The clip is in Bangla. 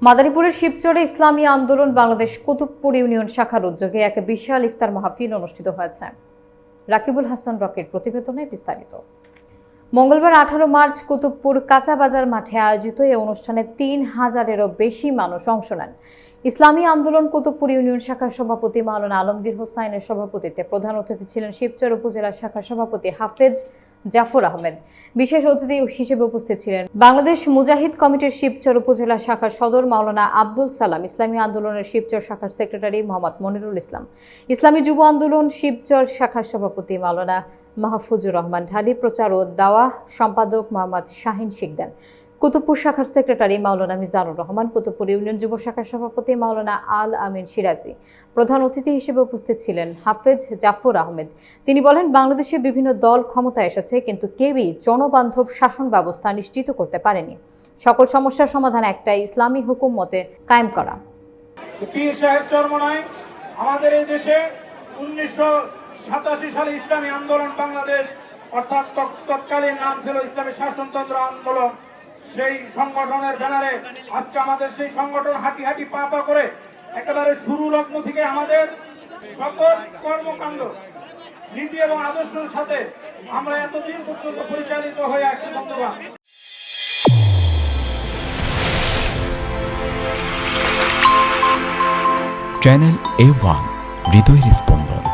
মাদারীপুরের শিবচরে ইসলামী আন্দোলন বাংলাদেশ কুতুবপুর ইউনিয়ন শাখার উদ্যোগে এক বিশাল ইফতার মাহফিল অনুষ্ঠিত হয়েছে। রাকিবুল হাসান রকের প্রতিবেদনে বিস্তারিত। মঙ্গলবার আঠারো মার্চ কুতুবপুর কাঁচা বাজার মাঠে আয়োজিত এই অনুষ্ঠানে তিন হাজারেরও বেশি মানুষ অংশ নেন। ইসলামী আন্দোলন কুতুবপুর ইউনিয়ন শাখার সভাপতি মাওলানা আলমগীর হোসাইনের সভাপতিত্বে প্রধান অতিথি ছিলেন শিবচর উপজেলা শাখার সভাপতি হাফেজ জাফর আহমেদ। বিশেষ অতিথি হিসেবে উপস্থিত ছিলেন বাংলাদেশ মুজাহিদ কমিটির শিবচর উপজেলা শাখার সদর মাওলানা আব্দুল সালাম, ইসলামী আন্দোলনের শিবচর শাখার সেক্রেটারি মোহাম্মদ মনিরুল ইসলাম, ইসলামী যুব আন্দোলন শিবচর শাখার সভাপতি মাওলানা মাহফুজুর রহমান ঢালি, প্রচার ও দাওয়া সম্পাদক মোহাম্মদ শাহিন শিকদান কুতুবপুর শাখার সেক্রেটারি মাওলানা মিজানুর রহমান, কুতুবপুর ইউনিয়ন যুব শাখার সভাপতি মাওলানা আল আমিন সিরাজি, প্রধান অতিথি হিসেবে উপস্থিত ছিলেন হাফেজ জাফর আহমেদ। তিনি বলেন, বাংলাদেশে বিভিন্ন দল ক্ষমতায় এসেছে, কিন্তু কেউই জনবান্ধব শাসন ব্যবস্থা নিশ্চিত করতে পারেনি। সকল সমস্যার সমাধান একটাই, ইসলামী হুকুম মতে কায়েম করা। আমাদের এই দেশে উনিশশো সাতাশি সালে ইসলামী আন্দোলন বাংলাদেশ, অর্থাৎ তৎকালীন নাম ছিল ইসলামী শাসনতন্ত্র আন্দোলন। সেই সংগঠনের ব্যানারে আজকে আমাদের সেই সংগঠন হাঁটি হাঁটি পা পা করে একেবারে শুরু লগ্ন থেকে আমাদের সকল কর্মকাণ্ড, নীতি এবং আদর্শের সাথে আমরা এতদিন পর্যন্ত পরিচালিত হয়ে আসছি বন্ধুগণ চ্যানেল এ ওয়ান, হৃদয়ের স্পন্দন।